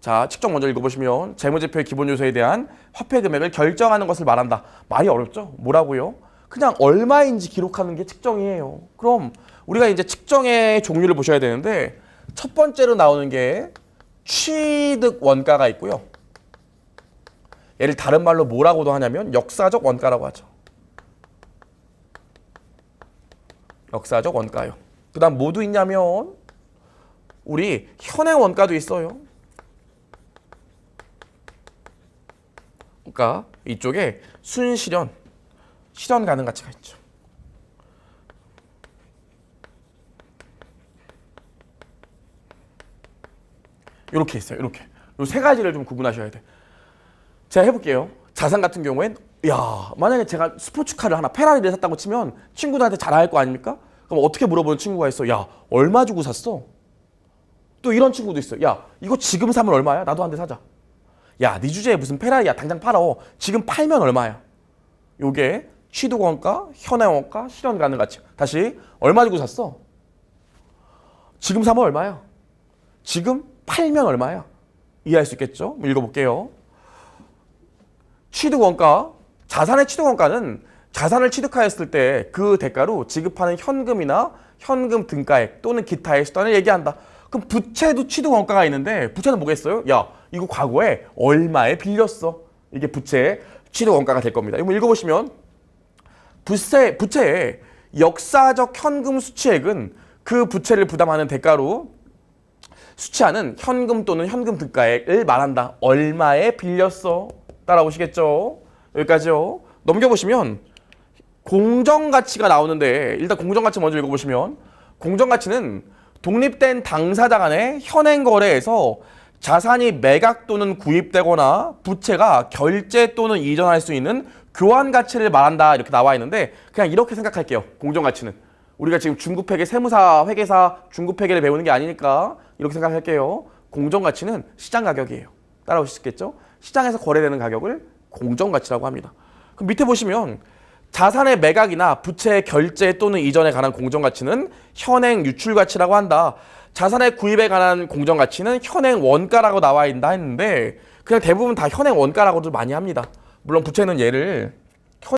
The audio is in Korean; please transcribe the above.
자, 측정 먼저 읽어보시면 재무제표의 기본 요소에 대한 화폐 금액을 결정하는 것을 말한다. 말이 어렵죠? 뭐라고요? 그냥 얼마인지 기록하는 게 측정이에요. 그럼 우리가 이제 측정의 종류를 보셔야 되는데 첫 번째로 나오는 게 취득 원가가 있고요. 얘를 다른 말로 뭐라고도 하냐면 역사적 원가라고 하죠. 역사적 원가요. 그 다음 뭐도 있냐면 우리 현행 원가도 있어요. 그러니까 이쪽에 순실현, 실현 가능 가치가 있죠. 이렇게 있어요. 이렇게. 이세 가지를 좀 구분하셔야 돼. 제가 해볼게요. 자산 같은 경우엔 야 만약에 제가 스포츠카를 하나 페라리를 샀다고 치면 친구들한테 자랑할 거 아닙니까? 그럼 어떻게 물어보는 친구가 있어? 야 얼마 주고 샀어? 또 이런 친구도 있어. 야 이거 지금 사면 얼마야? 나도 한 대 사자. 야 네 주제에 무슨 페라리야 당장 팔어. 지금 팔면 얼마야? 요게 취득 원가, 현행 원가, 실현 가능 가치. 다시 얼마 주고 샀어? 지금 사면 얼마야? 지금 팔면 얼마야? 이해할 수 있겠죠? 읽어볼게요. 취득 원가, 자산의 취득 원가는 자산을 취득하였을 때 그 대가로 지급하는 현금이나 현금 등가액 또는 기타의 수단을 얘기한다. 그럼 부채도 취득 원가가 있는데 부채는 뭐겠어요? 야, 이거 과거에 얼마에 빌렸어? 이게 부채의 취득 원가가 될 겁니다. 이거 읽어보시면 부채, 부채의 역사적 현금 수취액은 그 부채를 부담하는 대가로 수취하는 현금 또는 현금 등가액을 말한다. 얼마에 빌렸어? 따라오시겠죠? 여기까지요. 넘겨보시면 공정가치가 나오는데 일단 공정가치 먼저 읽어보시면 공정가치는 독립된 당사자 간의 현행 거래에서 자산이 매각 또는 구입되거나 부채가 결제 또는 이전할 수 있는 교환 가치를 말한다 이렇게 나와 있는데 그냥 이렇게 생각할게요. 공정 가치는 우리가 지금 중급회계 세무사 회계사 중급회계를 배우는 게 아니니까 이렇게 생각할게요. 공정 가치는 시장 가격이에요. 있겠죠? 시장에서 거래되는 가격을 공정 가치라고 합니다. 그럼 밑에 보시면 자산의 매각이나 부채의 결제 또는 이전에 관한 공정가치는 현행 유출가치라고 한다. 자산의 구입에 관한 공정가치는 현행 원가라고 나와 있다 했는데 그냥 대부분 다 현행 원가라고도 많이 합니다. 물론 부채는 얘를